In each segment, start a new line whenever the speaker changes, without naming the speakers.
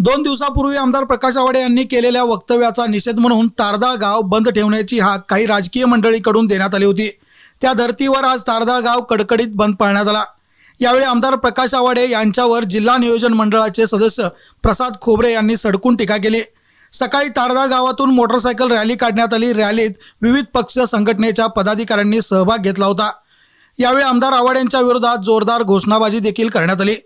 दोन दिवसापूर्वी आमदार प्रकाश आवाडे यांनी केलेल्या वक्तव्याचा निषेध म्हणून तारदाळ गाव बंद ठेवण्याची हाक काही राजकीय मंडळीकडून देण्यात आली होती. त्या धर्तीवर आज तारदाळ गाव कडकडीत बंद पाळण्यात आला. यावेळी आमदार प्रकाश आवाडे यांच्यावर जिल्हा नियोजन मंडळाचे सदस्य प्रसाद खोबरे यांनी सडकून टीका केली. सकाळी तारदाळ गावातून मोटरसायकल रॅली काढण्यात आली. रॅलीत विविध पक्ष संघटनेच्या पदाधिकाऱ्यांनी सहभाग घेतला होता. यावेळी आमदार आवाड यांच्या विरोधात जोरदार घोषणाबाजी देखील करण्यात आली.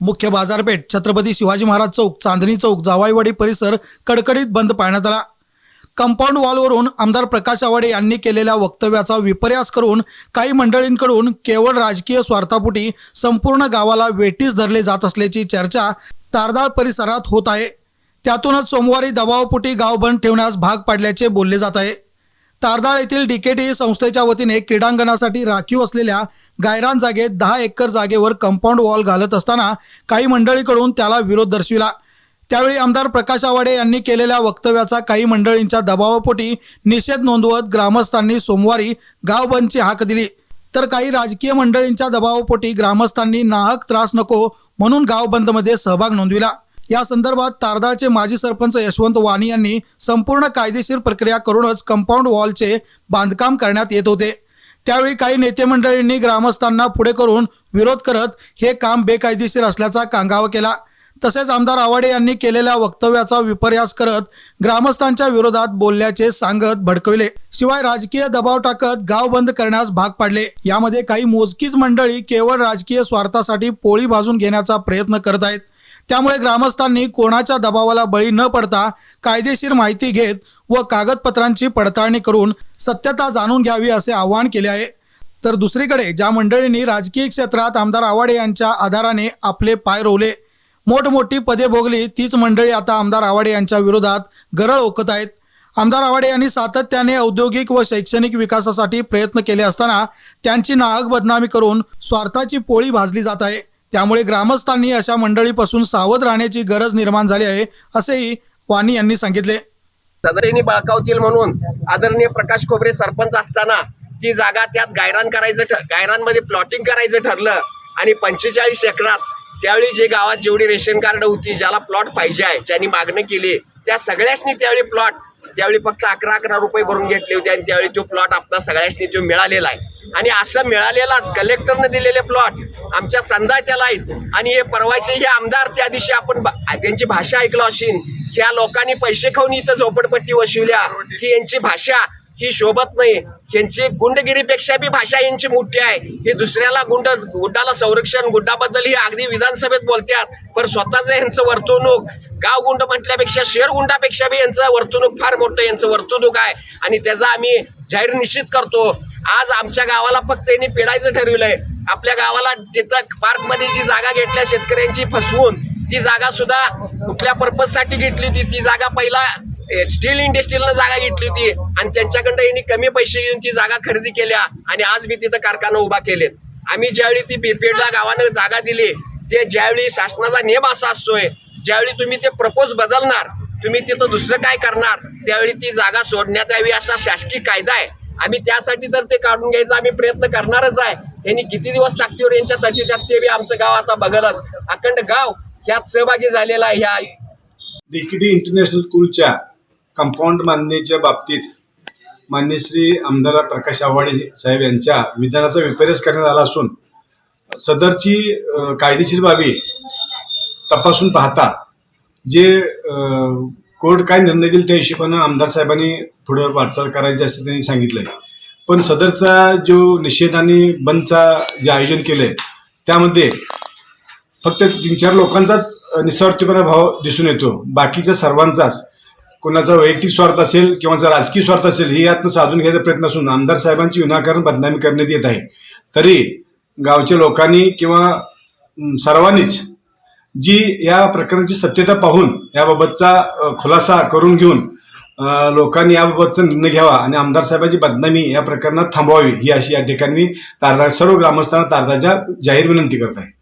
मुख्य बाजारपेठ छत्रपती शिवाजी महाराज चौक चांदणी चौक जावाईवाडी परिसर कडकडीत बंद पाळण्यात आला. कंपाऊंड वॉलवरून आमदार प्रकाश आवाडे यांनी केलेल्या वक्तव्याचा विपर्यास करून काही मंडळींकडून केवळ राजकीय स्वार्थापुटी संपूर्ण गावाला वेटीस धरले जात असल्याची चर्चा तारदाळ परिसरात होत आहे. त्यातूनच सोमवारी दबावपुटी गाव बंद ठेवण्यास भाग पाडल्याचे बोलले जात आहे. तारदाळ येथील डीकेटी संस्थेच्या वतीने क्रीडांगणासाठी राखीव असलेल्या गायरान जागेत दहा एकर जागेवर कंपाऊंड वॉल घालत असताना काही मंडळीकडून त्याला विरोध दर्शविला. त्यावेळी आमदार प्रकाश आवाडे यांनी केलेल्या वक्तव्याचा काही मंडळींच्या दबावापोटी निषेध नोंदवत ग्रामस्थांनी सोमवारी गाव बंदची हाक दिली. तर काही राजकीय मंडळींच्या दबावापोटी ग्रामस्थांनी नाहक त्रास नको म्हणून गाव बंदमध्ये सहभाग नोंदविला. या संदर्भात तारदाळचे माजी सरपंच यशवंत वाणी यांनी संपूर्ण कायदेशीर प्रक्रिया करूनच कंपाऊंड वॉलचे बांधकाम करण्यात येत होते. त्यावेळी काही नेते मंडळींनी ग्रामस्थांना पुढे करून विरोध करत हे काम बेकायदेशीर असल्याचा कांगावा केला. तसेच आमदार आवाडे यांनी केलेल्या वक्तव्याचा विपर्यास करत ग्रामस्थांच्या विरोधात बोलल्याचे सांगत भडकविले. शिवाय राजकीय दबाव टाकत गाव बंद करण्यास भाग पाडले. यामध्ये काही मोजकीच मंडळी केवळ राजकीय स्वार्थासाठी पोळी भाजून घेण्याचा प्रयत्न करत आहेत. त्यामुळे ग्रामस्थांनी कोणाच्या दबावाला बळी न पडता कायदेशीर माहिती घेत व कागदपत्रांची पडताळणी करून सत्यता जाणून घ्यावी असे आवाहन केले आहे. तर दुसरीकडे ज्या मंडळींनी राजकीय क्षेत्रात आमदार आवाडे यांच्या आधाराने आपले पाय रोवले मोठमोठी पदे भोगली तीच मंडळी आता आमदार आवाडे यांच्या विरोधात गरळ ओकत आहेत. आमदार आवाडे यांनी सातत्याने औद्योगिक व शैक्षणिक विकासासाठी प्रयत्न केले असताना त्यांची नाहक बदनामी करून स्वार्थाची पोळी भाजली जात आहे. त्यामुळे ग्रामस्थांनी अशा मंडळीपासून सावध राहण्याची गरज निर्माण झाली आहे असेही वाणी यांनी सांगितले.
सदरेनी बळकावतील म्हणून आदरणीय प्रकाश खोबरे सरपंच असताना ती जागा त्यात गायरान करायचं ठर गायरानमध्ये प्लॉटिंग करायचं ठरलं आणि पंचेचाळीस एकरात त्यावेळी जे गावात जेवढी रेशन कार्ड होती ज्याला प्लॉट पाहिजे आहे ज्यांनी मागणी केली त्या सगळ्याचनी त्यावेळी प्लॉट त्यावेळी फक्त अकरा अकरा रुपये भरून घेतले होते आणि त्यावेळी तो प्लॉट आपला सगळ्यासनी जो मिळालेला आहे. आणि असं मिळालेलाच कलेक्टरनं दिलेले प्लॉट आमच्या संदाच्याला आहेत. आणि हे परवाचे हे आमदार त्या दिवशी आपण त्यांची भाषा ऐकलो असेल ह्या लोकांनी पैसे खाऊन इथं झोपडपट्टी वसवल्या ही यांची भाषा ही शोभत नाही. यांची गुंडगिरीपेक्षा बी भाषा यांची मोठी आहे. हे दुसऱ्याला गुंड गुड्डाला संरक्षण गुंडाबद्दल ही अगदी विधानसभेत बोलतात. पण स्वतःचं यांचं वर्तवणूक गाव गुंड म्हटल्यापेक्षा शहर गुंडापेक्षा बी यांचं वर्तणूक फार मोठं यांचं वर्तणूक आहे. आणि त्याचा आम्ही जाहीर निश्चित करतो. आज आमच्या गावाला फक्त यांनी पिडायचं ठरवलंय. आपल्या गावाला तिथं पार्कमध्ये जी जागा घेतल्या शेतकऱ्यांची फसवून ती जागा सुद्धा कुठल्या पर्पजसाठी घेतली होती? ती जागा पहिला स्टील इंडस्ट्रीला जागा घेतली होती आणि त्यांच्याकडं यांनी कमी पैसे घेऊन ती जागा खरेदी केल्या आणि आज मी तिथं कारखाना उभा केलेत. आम्ही ज्यावेळी ती बिपेडला गावानं जागा दिली ते ज्यावेळी शासनाचा नियम असा असतोय ज्यावेळी तुम्ही ते प्रपोज बदलणार तुम्ही तिथं दुसरं काय करणार त्यावेळी ती जागा सोडण्यात यावी असा शासकीय कायदा आहे. आम्ही त्यासाठी तर ते काढून घ्यायचा आम्ही प्रयत्न करणारच आहे. यांनी किती दिवस लागतील यांच्या तटी त्यात ते बी आमचं गाव आता बघलच. अखंड गाव यात सहभागी झालेला आहे ह्या
डिकेटी इंटरनॅशनल स्कूलच्या कंपाऊंड बांधणीच्या बाबतीत मान्य श्री आमदार प्रकाश आव्हाडे साहेब यांच्या विधानाचा विपर्यास करण्यात आला असून सदरची कायदेशीर बाबी तपासून पाहता जे कोर्ट काय निर्णय देईल त्या हिशोबानं आमदार साहेबांनी पुढं वाटचाल करायची असं त्यांनी सांगितलंय. पण सदरचा जो निषेध आणि बंदचा जे आयोजन केलंय त्यामध्ये फक्त तीन चार लोकांचाच निस्वार्थीपणा भाव दिसून येतो. बाकीच्या सर्वांचाच कोणाचा वैयक्तिक स्वार्थ असेल किंवा जर राजकीय स्वार्थ असेल हे यातनं साधून घ्यायचा प्रयत्न असून आमदार साहेबांची विनाकारण बदनामी करण्यात येत आहे. तरी गावच्या लोकांनी किंवा सर्वांनीच जी या प्रकरणाची सत्यता पाहून याबाबतचा खुलासा करून घेऊन लोकांनी याबाबतचा निर्णय घ्यावा आणि आमदार साहेबांची बदनामी या प्रकरणात थांबवावी ही अशी या ठिकाणी तारदा सर्व ग्रामस्थांना तारदाच्या जाहीर विनंती करत आहे.